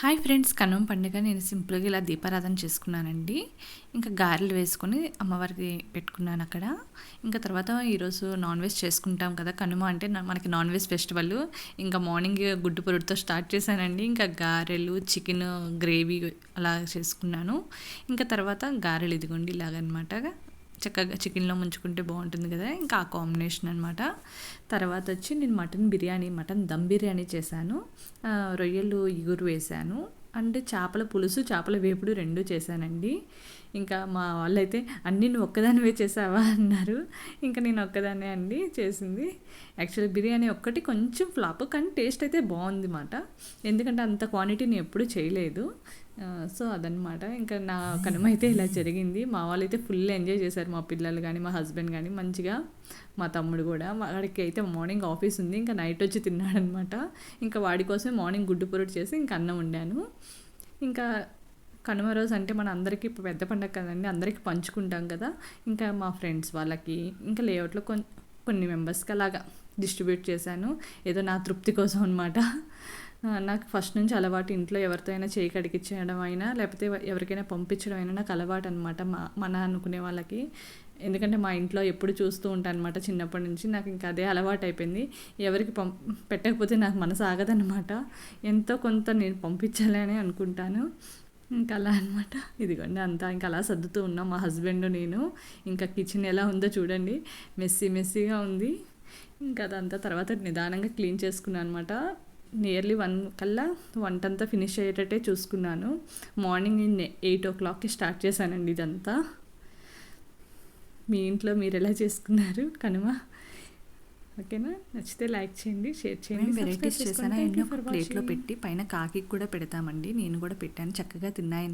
Hi friends Kanuma పండుగ నేను సింపుల్గా ఇలా దీపారాధన చేసుకున్నానండి. ఇంకా గారెలు వేసుకొని అమ్మవారికి పెట్టుకున్నాను అక్కడ. ఇంకా తర్వాత ఈరోజు నాన్ వెజ్ చేసుకుంటాం కదా కనుమ అంటే మనకి నాన్ వెజ్ ఫెస్టివల్. ఇంకా మార్నింగ్ గుడ్డు పొరుడుతో స్టార్ట్ చేశానండి. ఇంకా గారెలు చికెన్ గ్రేవీ అలా చేసుకున్నాను. ఇంకా తర్వాత గారెలు ఇదిగోండి ఇలాగనమాట. చక్కగా చికెన్లో ముంచుకుంటే బాగుంటుంది కదా. ఇంకా ఆ కాంబినేషన్ అనమాట తర్వాత వచ్చి నేను మటన్ బిర్యానీ మటన్ దమ్ బిర్యానీ చేశాను. రొయ్యలు ఇగురు వేశాను. అంటే చేపల పులుసు చేపల వేపుడు రెండు చేశానండి. ఇంకా మా వాళ్ళైతే అన్నీ నువ్వు ఒక్కదానివే చేసావా? అన్నారు. ఇంకా నేను ఒక్కదాన్నే అండి చేసింది. యాక్చువల్లీ బిర్యానీ ఒక్కటి కొంచెం ఫ్లాప్ కానీ టేస్ట్ అయితే బాగుంది మాట. ఎందుకంటే అంత క్వాంటిటీ నేను ఎప్పుడు చేయలేదు. సో అదనమాట ఇంకా నా కనుమ అయితే ఇలా జరిగింది. మా వాళ్ళు అయితే ఫుల్ ఎంజాయ్ చేశారు మా పిల్లలు కానీ మా హస్బెండ్ కానీ మంచిగా. మా తమ్ముడు కూడా. వాడికి అయితే మార్నింగ్ ఆఫీస్ ఉంది. ఇంకా నైట్ వచ్చి తిన్నాడనమాట ఇంకా వాడి కోసమే మార్నింగ్ గుడ్డు పొరుడు చేసి ఇంకా అన్నం వండాను. ఇంకా కనుమ రోజు అంటే మన అందరికీ పెద్ద పండగ కదండి. అందరికీ పంచుకుంటాం కదా. ఇంకా మా ఫ్రెండ్స్ వాళ్ళకి ఇంకా లేఅవుట్లో కొన్ని కొన్ని మెంబర్స్కి అలాగా డిస్ట్రిబ్యూట్ చేశాను. ఏదో నా తృప్తి కోసం అనమాట నాకు ఫస్ట్ నుంచి అలవాటు ఇంట్లో ఎవరితో అయినా చేయి కడిగించడం అయినా లేకపోతే ఎవరికైనా పంపించడం అయినా నాకు అలవాటు అనమాట మా మన అనుకునే వాళ్ళకి. ఎందుకంటే మా ఇంట్లో ఎప్పుడు చూస్తూ ఉంటాను అనమాట చిన్నప్పటి నుంచి. నాకు ఇంకా అదే అలవాటు అయిపోయింది ఎవరికి పం పెట్టకపోతే నాకు మనసు ఆగదనమాట ఎంతో కొంత నేను పంపించాలి అని అనుకుంటాను. ఇంకా అలా అనమాట ఇదిగోండి అంతా. ఇంకా అలా సర్దుతూ ఉన్నాం మా హస్బెండ్ నేను. ఇంకా కిచెన్ ఎలా ఉందో చూడండి. మెస్సీ మెస్సీగా ఉంది. ఇంకా అదంతా తర్వాత నిదానంగా క్లీన్ చేసుకున్నాను అనమాట నియర్లీ వన్ కల్లా వంట అంతా ఫినిష్ అయ్యేటట్టే చూసుకున్నాను. మార్నింగ్ ఎయిట్ ఓ క్లాక్కి స్టార్ట్ చేశానండి ఇదంతా. మీ ఇంట్లో మీరు ఎలా చేసుకున్నారు కనుమ? ఓకేనా? నచ్చితే లైక్ చేయండి షేర్ చేయండి వెరైటీస్. చేశాను? ఎన్నో ప్లేట్లో. పెట్టి పైన కాకి కూడా పెడతామండి. నేను కూడా పెట్టాను చక్కగా తిన్నాయి